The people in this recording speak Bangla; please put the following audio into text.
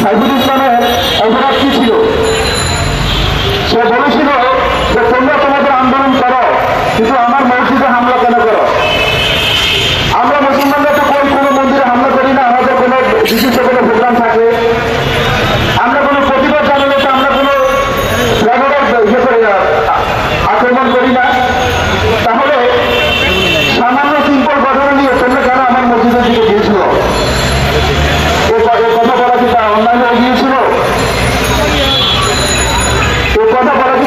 সাইফুল ইসলামের অপরাধ কি ছিল? সে বলেছিল যে তোমরা তোমাদের আন্দোলন করো, কিন্তু আমার মসজিদে হামলা কেন করো? আমরা মুসলমানরা তো কোন কোনো মন্দিরে হামলা করি না, আমাদের কোনো বিশিষ্ট কোনো প্রোগ্রাম থাকে। আমরা কোনো প্রতিবাদ জানালে তো আমরা কোনো ইয়ে করি না, আক্রমণ করি না তাহলে সামান্য সিম্পল ঘটনা নিয়ে তোমরা কেন আমার মসজিদের দিকে গিয়েছিল এ ক- এ কথা বলা কি তার অন্যায় হয়ে গিয়েছিল এ কথা বলা কি